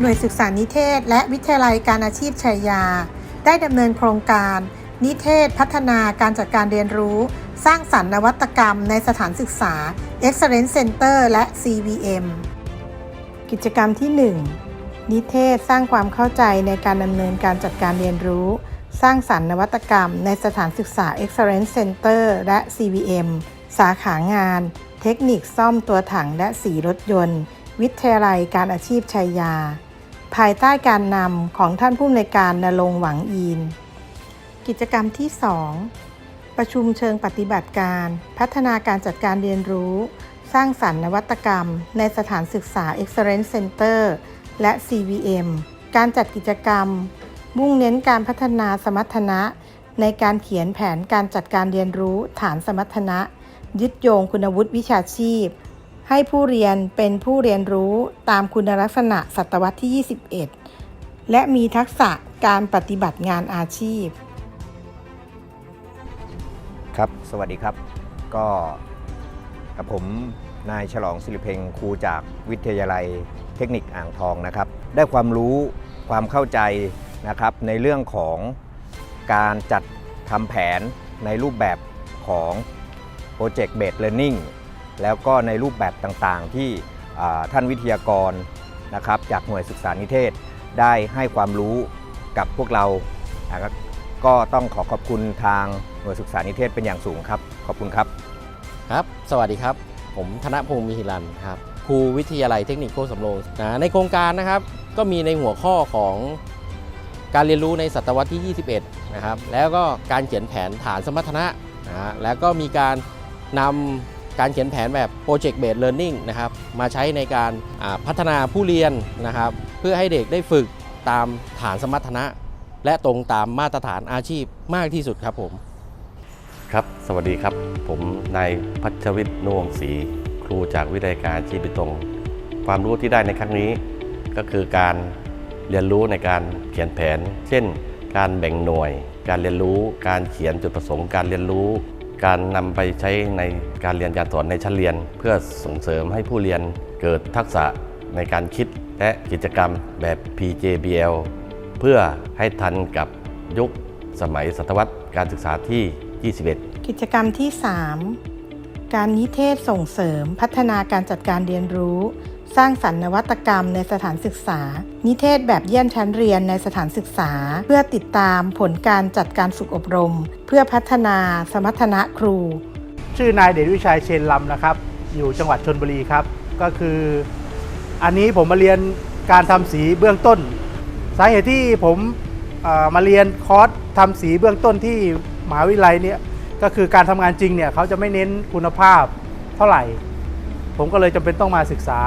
หน่วยศึกษานิเทศ และวิทยาลัยการอาชีพชัยยา ได้ดำเนินโครงการ นิเทศพัฒนาการจัดการเรียนรู้ สร้างสรรค์นวัตกรรมในสถานศึกษา Excellence Center และ CVM กิจกรรมที่ 1 นิเทศสร้างความเข้าใจในการดำเนินการจัดการเรียนรู้ สร้างสรรค์นวัตกรรมในสถานศึกษา Excellence Center และ CVM สาขางาน เทคนิคซ่อมตัวถังและสีรถยนต์ วิทยาลัยการอาชีพชัยยา ภายใต้การนำของท่านผู้อำนวยการนรงหวังอีน กิจกรรมที่ 2 ประชุมเชิงปฏิบัติการ พัฒนาการจัดการเรียนรู้ สร้างสรรค์นวัตกรรม ในสถานศึกษา Excellence Center และ CVM การจัดกิจกรรม มุ่งเน้นการพัฒนาสมรรถนะ ในการเขียนแผนการจัดการเรียนรู้ฐานสมรรถนะ ยึดโยงคุณวุฒิวิชาชีพ ให้ผู้เรียนเป็นผู้เรียนรู้ตามคุณลักษณะศตวรรษที่ 21 และมีทักษะการปฏิบัติงานอาชีพ ครับ สวัสดีครับ ก็กับผมนายฉลองศิริเพ็งครูจากวิทยาลัยเทคนิคอ่างทองนะครับ ได้ความรู้ความเข้าใจนะครับในเรื่องของการจัดทำแผนในรูปแบบของ Project Based Learning แล้วก็ในรูปแบบต่างๆ ที่ท่านวิทยากรนะครับจากหน่วยศึกษานิเทศได้ให้ความรู้กับพวกเรานะครับก็ต้องขอขอบคุณทางหน่วยศึกษานิเทศเป็นอย่างสูงครับ ขอบคุณครับครับ สวัสดีครับ ผมธนพงศ์มิหิรันครับครูวิทยาลัยเทคนิคโคกสำโรงนะในโครงการนะครับ ก็มีในหัวข้อของการเรียนรู้ในศตวรรษที่ 21 นะครับ แล้วก็การเขียนแผนฐานสมรรถนะนะฮะแล้วก็มีการนำ การเขียนแผนแบบ Project Based Learning นะครับมาใช้ในการพัฒนาผู้เรียนนะครับเพื่อให้เด็กได้ฝึกตามฐานสมรรถนะ และตรงตามมาตรฐานอาชีพมากที่สุดครับผม ครับ สวัสดีครับ ผมนายพัชวิทย์นวงศรีครูจากวิทยาการชีวิตตรง ความรู้ที่ได้ในครั้งนี้ก็คือการเรียนรู้ในการเขียนแผน เช่น การแบ่งหน่วย การเรียนรู้ การเขียนจุดประสงค์ การเรียนรู้ การนำไปใช้ในการเรียนการสอนในชั้นเรียน เพื่อส่งเสริมให้ผู้เรียนเกิดทักษะในการคิดและกิจกรรมแบบ PJBL เพื่อให้ทันกับยุคสมัยศตวรรษการศึกษาที่ 21 กิจกรรมที่ 3 การนิเทศส่งเสริมพัฒนาการจัดการเรียนรู้ สร้างสรรค์นวัตกรรมในสถานศึกษา นิเทศแบบเยี่ยมชั้นเรียนในสถานศึกษา เพื่อติดตามผลการจัดการฝึกอบรม เพื่อพัฒนาสมรรถนะครู ชื่อนายเดชวิชัยเชนลำนะครับ อยู่จังหวัดชนบุรีครับ ก็คือ อันนี้ผมมาเรียนการทำสีเบื้องต้น สาเหตุที่ผมมาเรียนคอร์สทำสีเบื้องต้นที่มหาวิทยาลัยเนี่ยก็คือการทำงานจริงเนี่ยเขาจะไม่เน้นคุณภาพเท่าไหร่ ผมก็เลยจำเป็นต้องมาศึกษา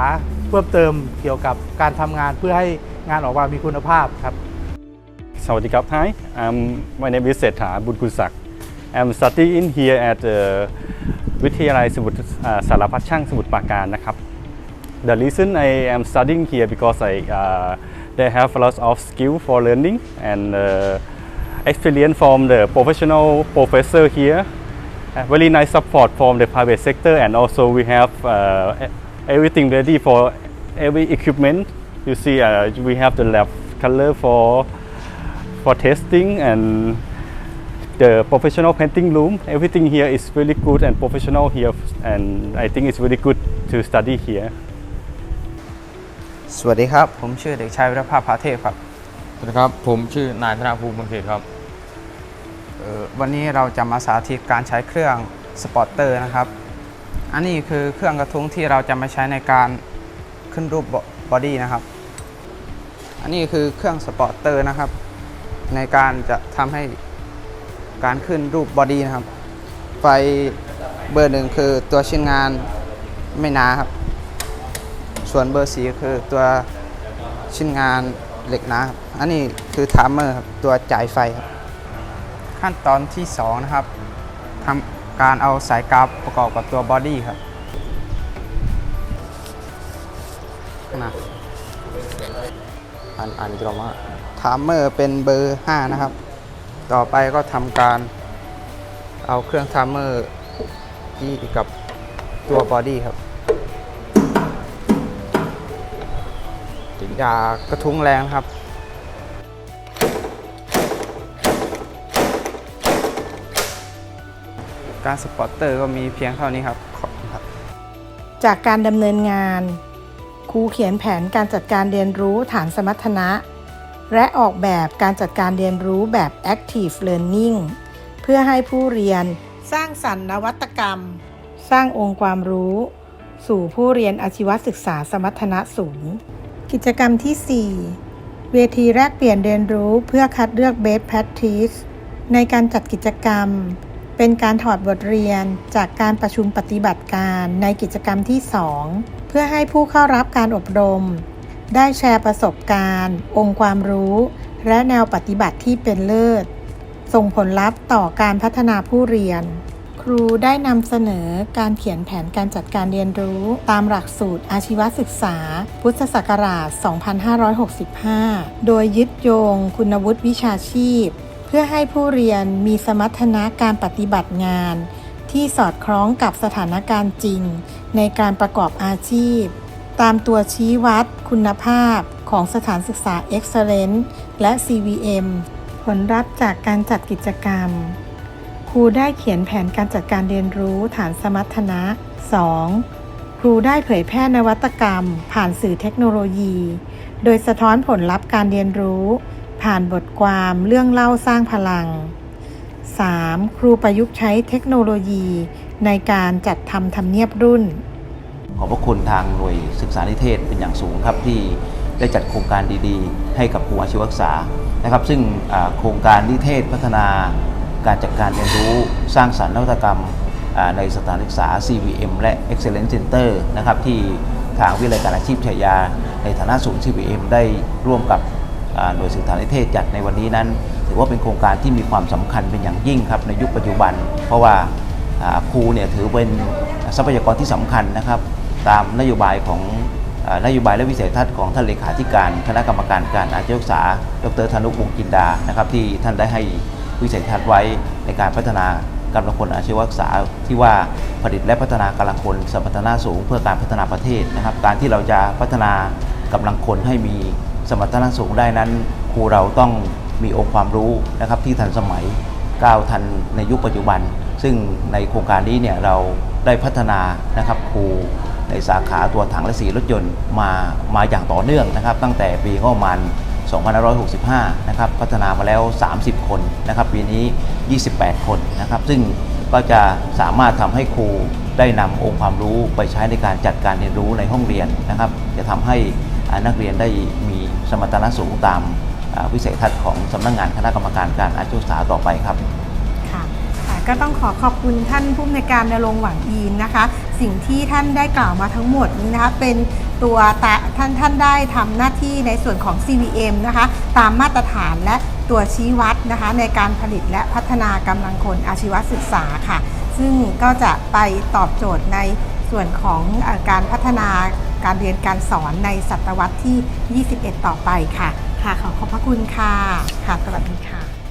เพิ่มเติมเกี่ยวกับการทำงานเพื่อให้งานออกมามีคุณภาพครับ Sawadee Hi, um, my name is Setha Bunkusak. I'm studying here at uh, วิทยาลัยสมุทรสารพัดช่างสมุทรปราการนะครับ The reason I am studying here because I uh, they have a lot of skill for learning and uh, experience from the professional professor here. a very nice support from the private sector and also we have uh, everything ready for every equipment. You see uh, we have the lab color for for testing and the professional painting room. Everything here is really good and professional here and I think it's really good to study here. สวัสดีครับสวัสดีครับ วันนี้เราจะมาสาธิตการใช้เครื่องสปอร์เตอร์นะครับ อันนี้คือเครื่องกระทุ้งที่เราจะมาใช้ในการขึ้นรูปบอดี้นะครับ อันนี้คือเครื่องสปอร์เตอร์นะครับ ในการจะทำให้การขึ้นรูปบอดี้นะครับ ไฟเบอร์หนึ่งคือตัวชิ้นงานไม่หนาครับ ส่วนเบอร์สีคือตัวชิ้นงานเหล็กหนาครับ อันนี้คือไทม์เมอร์ครับตัวจ่ายไฟครับ ขั้นตอนที่ 2 นะครับทำการเอาสายกราฟประกอบกับตัวบอดี้ครับนะอ่านอ่านอีกรอบว่ามเมอร์เป็นเบอร์ 5 นะครับ ต่อไปก็ทำการเอาเครื่องไทม์เมอร์ที่กับตัวบอดี้ครับอย่ากระทุ้งแรงครับ การสปอร์เตอร์ก็มีเพียงเท่านี้ครับขอบคุณครับ จากการดำเนินงาน ครูเขียนแผนการจัดการเรียนรู้ฐานสมรรถนะ และออกแบบการจัดการเรียนรู้แบบ Active Learning เพื่อให้ผู้เรียนสร้างสรรค์นวัตกรรม สร้างองค์ความรู้ สู่ผู้เรียนอาชีวศึกษาสมรรถนะสูง กิจกรรมที่ 4 เวทีแลกเปลี่ยนเรียนรู้เพื่อคัดเลือก Best Practice ในการจัดกิจกรรม เป็นการถอดบทเรียนจากการประชุมปฏิบัติการในกิจกรรมที่ 2 เพื่อให้ผู้เข้ารับการอบรม ได้แชร์ประสบการณ์ องค์ความรู้ และแนวปฏิบัติที่เป็นเลิศ ส่งผลลัพธ์ต่อการพัฒนาผู้เรียน ครูได้นำเสนอการเขียนแผนการจัดการเรียนรู้ตามหลักสูตรอาชีวศึกษา พุทธศักราช 2565 โดยยึดโยงคุณวุฒิวิชาชีพ พื่อให้ผู้เรียนมีสมรรถนะการปฏิบัติงาน ที่สอดคล้องกับสถานการณ์จริง ในการประกอบอาชีพ ตามตัวชี้วัดคุณภาพของสถานศึกษา Excellence และ CVM ผลลัพธ์จากการจัดกิจกรรม ครูได้เขียนแผนการจัดการเรียนรู้ฐานสมรรถนะ 2. ครูได้เผยแพร่นวัตกรรม ผ่านสื่อเทคโนโลยี โดยสะท้อนผลลัพธ์การเรียนรู้ ผ่านบทความเรื่องเล่าสร้างพลัง 3. ครูประยุกต์ใช้เทคโนโลยีในการจัดทำทำเนียบรุ่น ขอบพระคุณทางหน่วยศึกษานิเทศเป็นอย่างสูงครับที่ได้จัดโครงการดีๆ ให้กับครูอาชีวศึกษานะครับ ซึ่งโครงการนิเทศพัฒนาการจัดการเรียนรู้สร้างสรรค์นวัตกรรมในสถานศึกษา CVM และ Excellence Center นะครับที่ทางวิทยาลัยการอาชีพชัยา ในฐานะศูนย์ CVM ได้ร่วมกับ หน่วยศึกษานิเทศจัดในวันนี้นั้น ถือว่าเป็นโครงการที่มีความสำคัญเป็นอย่างยิ่งครับในยุคปัจจุบัน เพราะว่าครูเนี่ยถือเป็นทรัพยากรที่สำคัญนะครับ ตามนโยบายของนโยบายและวิสัยทัศน์ของท่านเลขาธิการคณะกรรมการการอาชีวศึกษา ดรธนุวงศ์จินดานะครับที่ท่านได้ให้วิสัยทัศน์ไว้ในการพัฒนากำลังคนอาชีวศึกษาที่ว่าผลิตและพัฒนากำลังคนสมรรถนะสูง เพื่อการพัฒนาประเทศนะครับ การที่เราจะพัฒนากำลังคนให้มี สมรรถนะสูงได้นั้น ครูเราต้องมีองค์ความรู้นะครับที่ทันสมัยก้าวทันในยุคปัจจุบัน ซึ่งในโครงการนี้เนี่ยเราได้พัฒนานะครับครูในสาขาตัวถังและสีรถยนต์มามาอย่างต่อเนื่องนะครับ ตั้งแต่ปีงบประมาณ2565 นะครับ พัฒนามาแล้ว 30 คนนะครับ ปีนี้ 28 คนนะครับ ซึ่งก็จะสามารถทำให้ครูได้นำองค์ความรู้ไปใช้ในการจัดการเรียนรู้ในห้องเรียนนะครับ จะทำให้นักเรียนได้มี สมรรถนะสูงตามวิสัยทัศน์ของสำนักงานคณะกรรมการการอาชีวศึกษาต่อไปครับค่ะก็ต้องขอขอบคุณท่านผู้อำนวยการนรงหวังอีนนะคะ สิ่งที่ท่านได้กล่าวมาทั้งหมดนี้นะคะเป็นตัวตท่านท่านได้ทำหน้าที่ในส่วนของ CVM นะคะ ตามมาตรฐานและตัวชี้วัดนะคะ ในการผลิตและพัฒนากำลังคนอาชีวศึกษาค่ะ ซึ่งก็จะไปตอบโจทย์ในส่วนของการพัฒนา การเรียนการสอนในศตวรรษที่ 21 ต่อไปค่ะ ค่ะขอขอบพระคุณค่ะ ค่ะ สวัสดีค่ะ